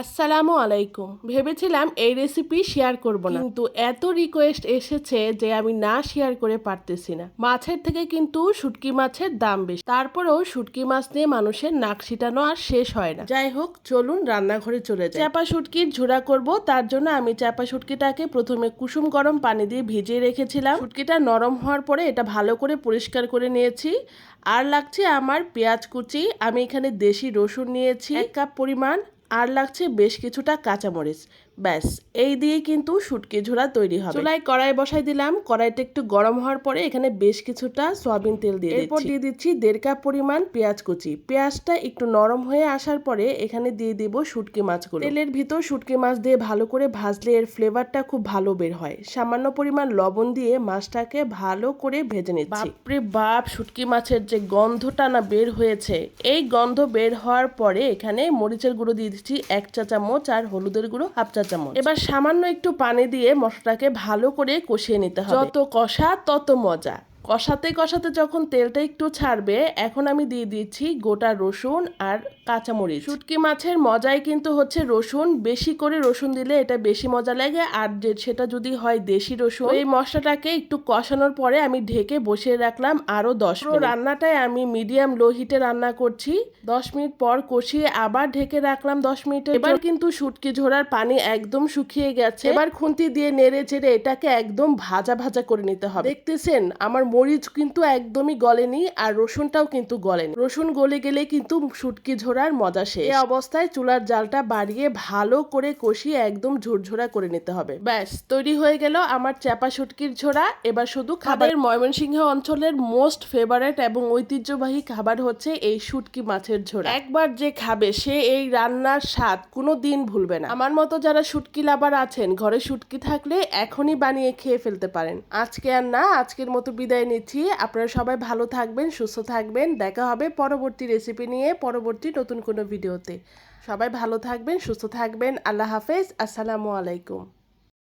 আসসালামু আলাইকুম। ভেবেছিলাম এই রেসিপি শেয়ার করব না। কিন্তু এত রিকোয়েস্ট এসেছে যে আমি না শেয়ার করে পারতেছি না। মাছের থেকে কিন্তু শুটকি মাছের দাম বেশি। তারপরেও শুটকি মাছ নিয়ে মানুষের নাক ছিটানো আর শেষ হয় না। যাই হোক, চলুন রান্নাঘরে চলে যাই। চাপা শুটকির ঝোড়া করব। তার জন্য আমি চাপা শুটকিটাকে প্রথমে কুসুম গরম পানি দিয়ে ভিজিয়ে রেখেছিলাম। শুটকিটা নরম হওয়ার পরে এটা ভালো করে পরিষ্কার করে নিয়েছি। আর লাগছে আমার পেঁয়াজ কুচি। আমি এখানে দেশি রসুন নিয়েছি। এক কাপ পরিমাণ আর লাগছে বেশ কিছুটা কাঁচামরিচ। ব্যাস এই দিয়ে কিন্তু শুটকি ঝোড়া তৈরি হবে। চুলায় কড়াই বসাই দিলাম। কড়াইটা একটু গরম হওয়ার পরে এখানে বেশ কিছুটা সয়াবিন তেল দিয়ে এরপর দিয়ে দিচ্ছি দেড় কাপ পরিমাণ পেঁয়াজ কুচি। পেঁয়াজটা একটু নরম হয়ে আসার পরে এখানে দিয়ে দিব শুটকি মাছগুলো। তেলের ভিতর শুটকি মাছ দিয়ে ভালো করে ভাজলে এর ফ্লেভারটা খুব ভালো বের হয়। সামান্য পরিমাণ লবণ দিয়ে মাছটাকে ভালো করে ভেজে নিচ্ছি। বাপরে বাপ শুটকি মাছের যে গন্ধটা না বের হয়েছে। এই গন্ধ বের হওয়ার পরে এখানে মরিচের গুঁড়ো দিয়ে দিচ্ছি এক চা চামচ আর হলুদের গুঁড়ো হাফ চা চামচ। এবার সামান্য একটু পানি দিয়ে মশলাটাকে ভালো করে কষিয়ে নিতে হবে। যত কষা তত মজা। কষাতে কষাতে যখন তেলটা একটু ছাড়বে এখন আমি দিয়ে দিচ্ছি গোটা রসুন আর কাঁচামরিচ। শুটকি মাছের মজাই কিন্তু হচ্ছে রসুন। বেশি করে রসুন দিলে এটা বেশি মজা লাগে। আর যে সেটা যদি হয় দেশি রসুন এই মশলাটাকে একটু কষানোর পরে আমি ঢেকে বসিয়ে রাখলাম আরও দশ মিনিট। রান্নাটায় আমি মিডিয়াম লো হিটে রান্না করছি। দশ মিনিট পর কষিয়ে আবার ঢেকে রাখলাম দশ মিনিট এবার কিন্তু শুটকি ঝোড়ার পানি একদম শুকিয়ে গেছে। এবার খুন্তি দিয়ে নেড়ে চেড়ে এটাকে একদম ভাজা ভাজা করে নিতে হবে। দেখতেছেন আমার মরিচ কিন্তু একদমই গলেনি আর রসুনটাও কিন্তু গলেনি। রসুন গলে গেলে কিন্তু শুটকি ঝোড়ার মজা শেষ। এই অবস্থায় চুলার জালটা বাড়িয়ে ভালো করে কষিয়ে একদম ঝুরঝোরা করে নিতে হবে। ব্যাস তৈরি হয়ে গেল আমার চাপা শুটকির ঝোড়া এবার শুধু খাবারের ময়মনসিংহ অঞ্চলের মোস্ট ফেভারেট এবং ঐতিহ্যবাহী খাবার হচ্ছে এই শুটকি মাছের ঝোড়া একবার যে খাবে সে এই রান্নার স্বাদ কোনো দিন ভুলবে না। আমার মতো যারা শুটকি লাভার আছেন ঘরে শুটকি থাকলে এখনই বানিয়ে খেয়ে ফেলতে পারেন। আজকে আর না আজকের মতো বিদায় নিচ্ছি। আপনারা সবাই ভালো থাকবেন, সুস্থ থাকবেন। দেখা হবে পরবর্তী রেসিপি নিয়ে পরবর্তী নতুন কোনো ভিডিওতে সবাই ভালো থাকবেন, সুস্থ থাকবেন। আল্লাহ হাফেজ। আসসালামু আলাইকুম।